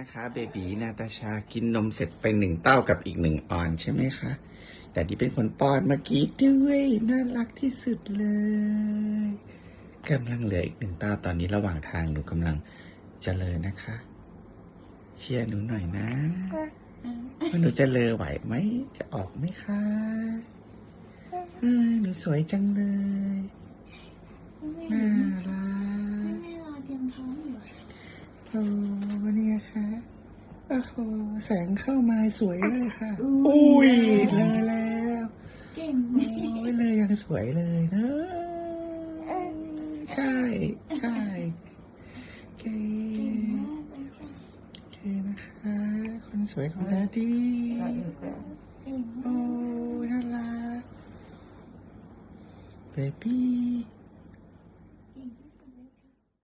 นะคะเบบีนาตาชากินนมเสร็จไปหนึ่งเต้ากับอีกหนึ่งออนใช่ไหมคะ แต่ที่เป็นคนป้อนเมื่อกี้ด้วยน่ารักที่สุดเลยกำลังเหลืออีกหนึ่งเต้าตอนนี้ระหว่างทางหนูกำลังเจริญนะคะ เชียร์หนูหน่อยนะว่าหนูจะเลอไหวไหมจะออกไหมคะเออหนูสวยจังเลยน่ารักแม่รอเตรียมพร้อมอยู่โอ้เนี่ยค่ะโอ้โห แสงเข้ามาสวยเลยค่ะ อุ้อุ้ยยเลยแล้วเก่งโอ้ยเลยยังสวยเลยเนอะใช่ใช่เก่เก่งงมากเลยค่ะเก่งนะคะ คนสวยของดาดีเก่งโอ้มากยน่ารักเบบี้เก่งที่